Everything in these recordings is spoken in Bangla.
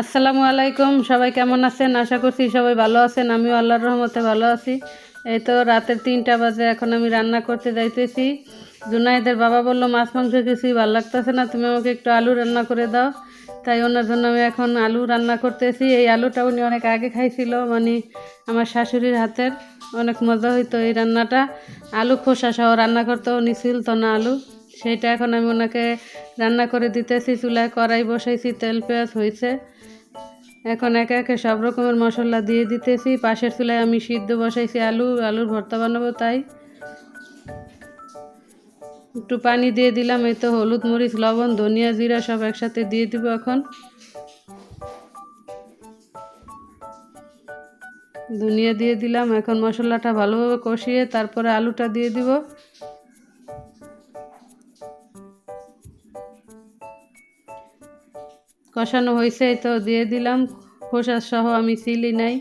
আসসালামু আলাইকুম, সবাই কেমন আছেন? আশা করছি সবাই ভালো আছেন। আমিও আল্লাহর রহমতে ভালো আছি। এই তো রাতের তিনটা বাজে, এখন আমি রান্না করতে যাইতেছি। জুনাইদের বাবা বলল, মাছ, মাংস কিছুই ভালো লাগতেছে না, তুমি আমাকে একটু আলু রান্না করে দাও। তাই ওনার জন্য আমি এখন আলু রান্না করতেছি। এই আলুটা উনি অনেক আগে খাইছিল মানে আমার শাশুড়ির হাতের। অনেক মজা হইতো এই রান্নাটা। আলু খোসা সহ রান্না করতে উনি ছিলতো না আলু। সেইটা এখন আমি ওনাকে রান্না করে দিতেছি, চুলায় কড়াই বসাইছি, তেল, পেঁয়াজ হয়েছে এখন একে একে সব রকমের মশলা দিয়ে দিতেছি। পাশের চুলায় আমি সিদ্ধ বসাইছি আলু, আলুর ভর্তা বানাবো তাই। একটু পানি দিয়ে দিলাম, এই তো হলুদ, মরিচ, লবণ, ধনিয়া, জিরা সব একসাথে দিয়ে দিব এখন। ধনিয়া দিয়ে দিলাম, এখন মশলাটা ভালোভাবে কষিয়ে তারপরে আলুটা দিয়ে দিব। কষানো হয়েছে, তো দিয়ে দিলাম। খোসা সহ আমি চিলি নাই।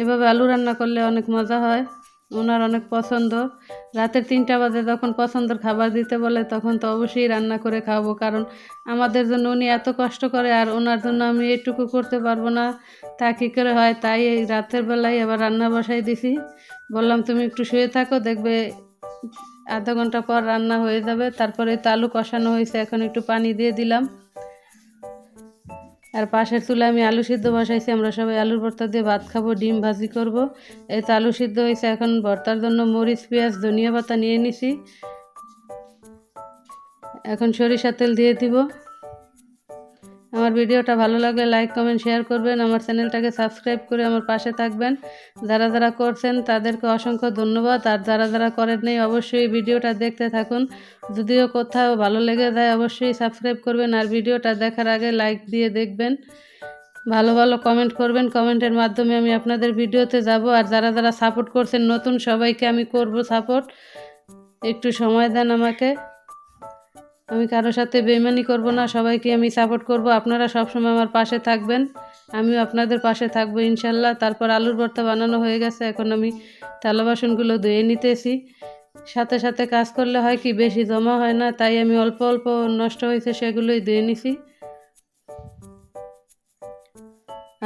এভাবে আলু রান্না করলে অনেক মজা হয়, ওনার অনেক পছন্দ। রাতের তিনটা বাজে যখন পছন্দের খাবার দিতে বলে, তখন তো অবশ্যই রান্না করে খাব, কারণ আমাদের জন্য উনি এত কষ্ট করে আর ওনার জন্য আমি এটুকু করতে পারব না। তা কী করে হয়, তাই এই রাতের বেলায় আবার রান্না বসাই দিছি। বললাম, তুমি একটু শুয়ে থাকো, দেখবে আধা ঘণ্টা পর রান্না হয়ে যাবে। তারপরে তো আলু কষানো হয়েছে, এখন একটু পানি দিয়ে দিলাম। আর পাশের চুলে আমি আলু সিদ্ধ বসাইছি, আমরা সবাই আলুর ভর্তা দিয়ে ভাত খাব, ডিম ভাজি করব। এই তো আলু সিদ্ধ হয়েছে, এখন ভর্তার জন্য মরিচ, পেঁয়াজ, ধনিয়া পাতা নিয়ে নিছি। এখন সরিষা তেল দিয়ে দিব। আমার ভিডিওটা ভালো লাগলে লাইক, কমেন্ট, শেয়ার করবেন। আমার চ্যানেলটাকে সাবস্ক্রাইব করে আমার পাশে থাকবেন। যারা যারা করছেন তাদেরকে অসংখ্য ধন্যবাদ। আর যারা যারা করেন নেই, অবশ্যই ভিডিওটা দেখতে থাকুন। যদিও কোথাও ভালো লেগে যায়, অবশ্যই সাবস্ক্রাইব করবেন। আর ভিডিওটা দেখার আগে লাইক দিয়ে দেখবেন। ভালো ভালো কমেন্ট করবেন। কমেন্টের মাধ্যমে আমি আপনাদের ভিডিওতে যাব। আর যারা যারা সাপোর্ট করছেন, নতুন সবাইকে আমি করব সাপোর্ট। একটু সময় দেন আমাকে। আমি কারোর সাথে বেইমানি করব না, সবাইকে আমি সাপোর্ট করব। আপনারা সবসময় আমার পাশে থাকবেন। আমিও আপনাদের পাশে থাকব ইনশাল্লাহ। তারপর আলুর ভর্তা বানানো হয়ে গেছে, এখন আমি থালা বাসনগুলো ধুয়ে নিতেছি। সাথে সাথে কাজ করলে হয় কি, বেশি জমা হয় না, তাই আমি অল্প অল্প নষ্ট হয়েছে সেগুলোই ধুয়ে নিছি।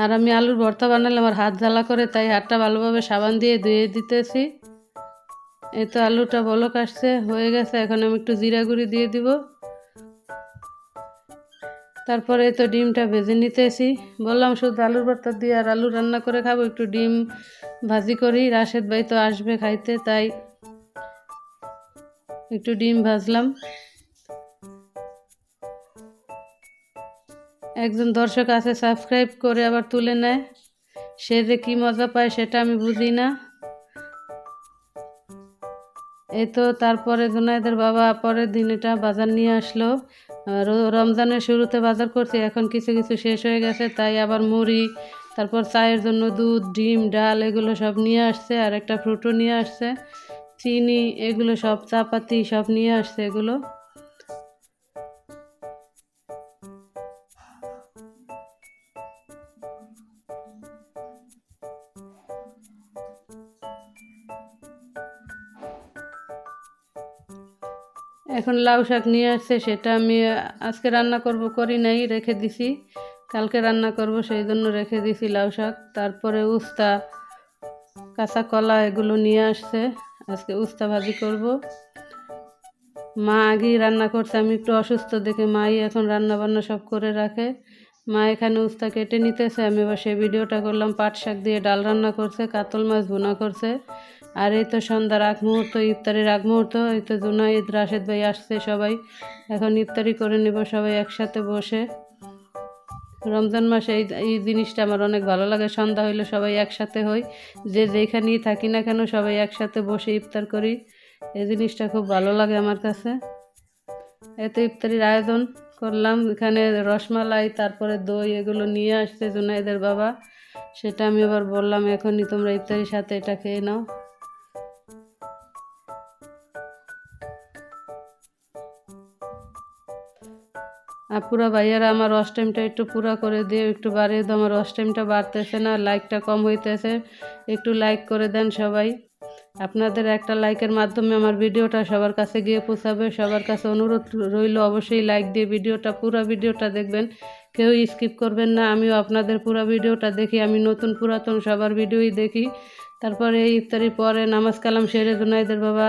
আর আমি আলুর ভর্তা বানালে আমার হাত জ্বালা করে, তাই হাতটা ভালোভাবে সাবান দিয়ে ধুয়ে দিতেছি। এই তো আলুটা বলক আসছে, হয়ে গেছে। এখন আমি একটু জিরা গুঁড়ি দিয়ে দিব। তারপরে তো ডিমটা ভেজে নিতেছি। বললাম, শুধু আলুর ভর্তা দিয়ে আর আলু রান্না করে খাব, একটু ডিম ভাজি করি। রাশেদ ভাই তো আসবে খাইতে, তাই একটু ডিম ভাজলাম। একজন দর্শক আছে, সাবস্ক্রাইব করে আবার তুলে নেয়। সে যে কী মজা পায়, সেটা আমি বুঝি না। এই তো তারপরে জুনাইদের বাবা পরের দিন এটা বাজার নিয়ে আসলো। রমজানের শুরুতে বাজার করছি এখন কিছু কিছু শেষ হয়ে গেছে, তাই আবার মুড়ি, তারপর চায়ের জন্য দুধ, ডিম, ডাল, এগুলো সব নিয়ে আসছে, আর একটা ফ্রুটও নিয়ে আসছে, চিনি, এগুলো সব, চাপাতি সব নিয়ে আসছে এগুলো। এখন লাউ শাক নিয়ে আসছে, সেটা আমি আজকে রান্না করব, করি নাই, রেখে দিছি। কালকে রান্না করব, সেই জন্য রেখে দিছি লাউ শাক। তারপরে উস্তা, কাঁচা কলা এগুলো নিয়ে আসছে। আজকে উস্তা ভাজি করব। মা আগেই রান্না করছে, আমি একটু অসুস্থ দেখে মাই এখন রান্না বান্না সব করে রাখে। মা এখানে উস্তা কেটে নিতেছে, আমি এবার সেই ভিডিওটা করলাম, পাট শাক দিয়ে ডাল রান্না করছে, কাতল মাছ ভুনা করছে। আর এই তো সন্ধ্যার আগ মুহূর্ত, ইফতারির আগ মুহূর্ত, এই তো জুনাইদ রাশেদ ভাই আসছে সবাই। এখন ইফতারি করে নেব সবাই একসাথে বসে। রমজান মাসে এই এই জিনিসটা আমার অনেক ভালো লাগে, সন্ধ্যা হইলে সবাই একসাথে হই। যে যেখানেই থাকি না কেন সবাই একসাথে বসে ইফতার করি। এই জিনিসটা খুব ভালো লাগে আমার কাছে। এত ইফতারির আয়োজন করলাম, এখানে রসমালাই, তারপরে দই, এগুলো নিয়ে আসছে জুনাইদের বাবা। সেটা আমি আবার বললাম, এখনই তোমরা ইফতারির সাথে এটা খেয়ে নাও। আর পুরা ভাইয়ারা আমার ওয়াশ টাইমটা একটু পুরা করে দিয়ে একটু বাড়িয়ে দাও, আমার ওয়াশ টাইমটা বাড়তেছে না লাইকটা কম হইতেছে। একটু লাইক করে দেন সবাই। আপনাদের একটা লাইকের মাধ্যমে আমার ভিডিওটা সবার কাছে গিয়ে পৌঁছাবে। সবার কাছে অনুরোধ রইল অবশ্যই লাইক দিয়ে ভিডিওটা, পুরো ভিডিওটা দেখবেন। কেউ স্কিপ করবেন না, আমিও আপনাদের পুরো ভিডিওটা দেখি। আমি নতুন পুরাতন সবার ভিডিওই দেখি। তারপরে ইফতারির পরে নামাজ কালাম সেরে জুনাইদের বাবা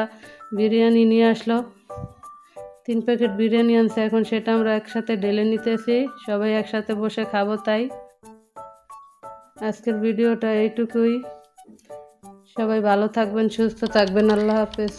বিরিয়ানি নিয়ে আসলো। তিন প্যাকেট বিরিয়ানি আনছে, এখন সেটা আমরা একসাথে ঢেলে নিতেছি। সবাই একসাথে বসে খাব তাই। আজকের ভিডিওটা এইটুকুই। সবাই ভালো থাকবেন, সুস্থ থাকবেন। আল্লাহ হাফেজ।